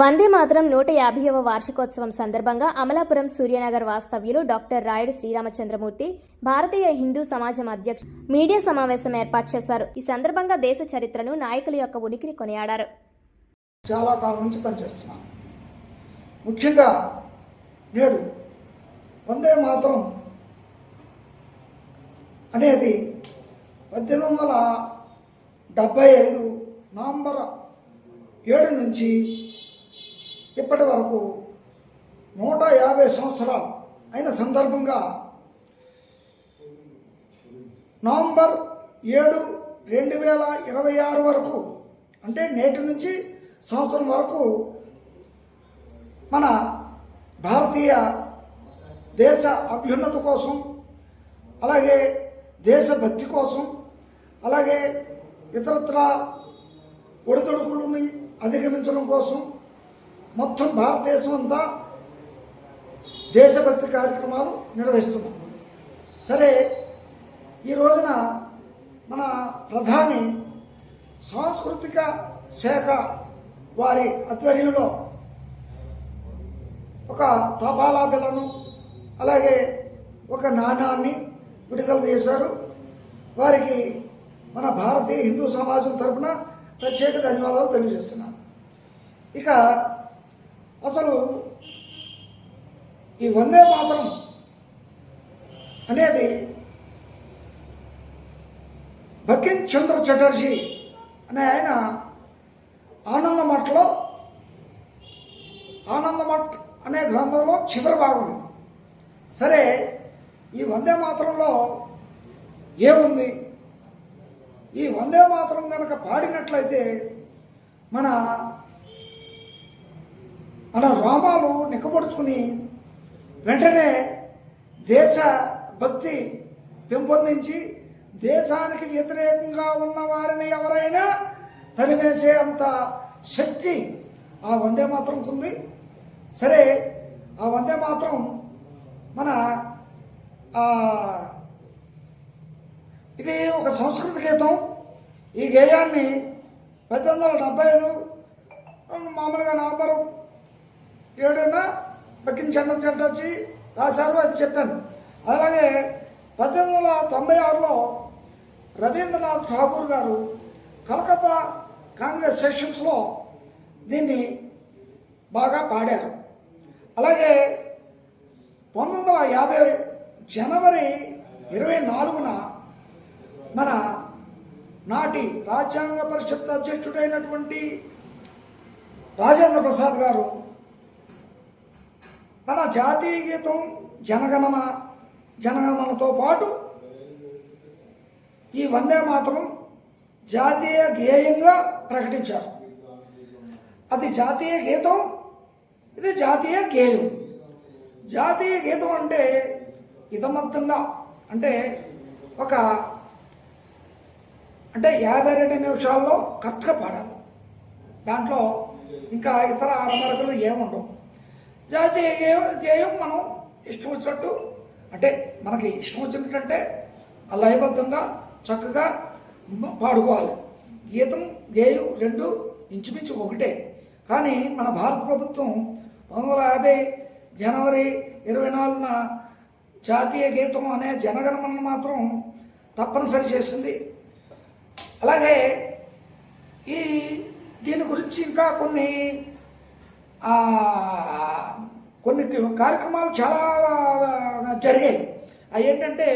వందే మాత్రం నూట యాభైవ వార్షికోత్సవం సందర్భంగా అమలాపురం సూర్యనగర్ వాస్తవ్యులు డాక్టర్ రాయుడు శ్రీరామచంద్రమూర్తి భారతీయ హిందూ సమాజం అధ్యక్షు మీడియా సమావేశం ఏర్పాటు చేశారు. ఈ సందర్భంగా దేశ చరిత్రను నాయకుల యొక్క ఉనికిని కొనియాడారు. చాలా కాలం నుంచి పనిచేస్తున్నాను ముఖ్యంగా నేడు వందే మాత్రం అనేది పద్దెనిమిది వందల డెబ్బై ఐదు నవంబర్ ఏడు నుంచి ఇప్పటి వరకు నూట యాభై సంవత్సరాలు అయిన సందర్భంగా నవంబర్ ఏడు రెండు వేల ఇరవై ఆరు వరకు అంటే నేటి నుంచి సంవత్సరం వరకు మన భారతీయ దేశ అభ్యున్నతి కోసం అలాగే దేశభక్తి కోసం అలాగే ఇతరత్ర ఒడిదొడుకులని అధిగమించడం కోసం మొత్తం భారతదేశం అంతా దేశభక్తి కార్యక్రమాలు నిర్వహిస్తున్నాం. సరే ఈ రోజున మన ప్రధాని సాంస్కృతిక శాఖ వారి ఆధ్వర్యంలో ఒక తపాలా బిల్లను అలాగే ఒక నాణాన్ని విడుదల చేశారు. వారికి మన భారతీయ హిందూ సమాజం తరపున ప్రత్యేక ధన్యవాదాలు తెలియజేస్తున్నాను. ఇక అసలు ఈ వందే మాతరం అనేది బకిన్ చంద్ర చటర్జీ అనే ఆయన ఆనందమఠలో ఆనందమఠ్ అనే గ్రంథంలో చివరి భాగం ఇది. సరే ఈ వందే మాత్రంలో ఏముంది ఈ వందే మాత్రం కనుక పాడినట్లయితే మన మన రోమాలు నిక్కబడుచుకుని వెంటనే దేశ భక్తి పెంపొందించి దేశానికి వ్యతిరేకంగా ఉన్న వారిని ఎవరైనా తరిమేసే అంత శక్తి ఆ వందే మాత్రంకు ఉంది. సరే ఆ వందే మాత్రం మన ఇది ఒక సంస్కృత గీతం. ఈ గేయాన్ని పద్దెనిమిది వందల డెబ్బై ఐదు మామూలుగా నవంబర్ ఏడున బక్కిన చండ వచ్చి రాశారు అది చెప్పాను. అలాగే పద్దెనిమిది వందల తొంభై ఆరులో రవీంద్రనాథ్ ఠాగూర్ గారు కలకత్తా కాంగ్రెస్ సెషన్స్లో దీన్ని బాగా పాడారు. అలాగే పంతొమ్మిది వందల యాభై జనవరి ఇరవై నాలుగున మన నాటి రాజ్యాంగ పరిషత్ అధ్యక్షుడైనటువంటి రాజేంద్ర ప్రసాద్ గారు మన జాతీయ గీతం జనగణమ జనగణమనతో పాటు ఈ వందే మాతరం జాతీయ గేయంగా ప్రకటించారు. అది జాతీయ గీతం ఇది జాతీయ గేయం. జాతీయ గీతం అంటే ఇదమర్థంగా అంటే ఒక అంటే యాభై రెండు నిమిషాల్లో కరెక్ట్గా పాడాలి. దాంట్లో ఇంకా ఇతర ఆడమరకులు ఏముండవు. జాతీయ గేయం గేయం మనం ఇష్టం వచ్చినట్టు అంటే మనకి ఇష్టం వచ్చినట్టంటే లయబద్ధంగా చక్కగా పాడుకోవాలి. గీతం గేయం రెండు ఇంచుమించు ఒకటే. కానీ మన భారత ప్రభుత్వం పంతొమ్మిది వందల యాభై జనవరి ఇరవై నాలుగున జాతీయ గీతం అనే జనగణమన మాత్రం తప్పనిసరి చేసింది. అలాగే ఈ దీని గురించి ఇంకా కొన్ని కొన్ని కార్యక్రమాలు చాలా జరిగాయి. అవి ఏంటంటే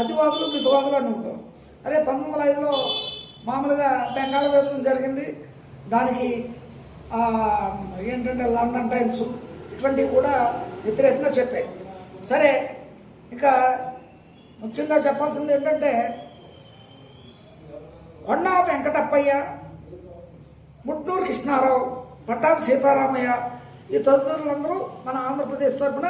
అతివాదులు మితవాదులు అని ఉంటారు. అదే పంతొమ్మిది వందల ఐదులో మామూలుగా బెంగాల్ విభజన జరిగింది. దానికి ఏంటంటే లండన్ టైమ్స్ ఇటువంటివి కూడా వ్యతిరేకంగా చెప్పాయి. సరే ఇక ముఖ్యంగా చెప్పాల్సింది ఏంటంటే కొండా వెంకటప్పయ్య ముట్నూరు కృష్ణారావు పట్టాభి సీతారామయ్య ఈ తదితరులందరూ మన ఆంధ్రప్రదేశ్ తరఫున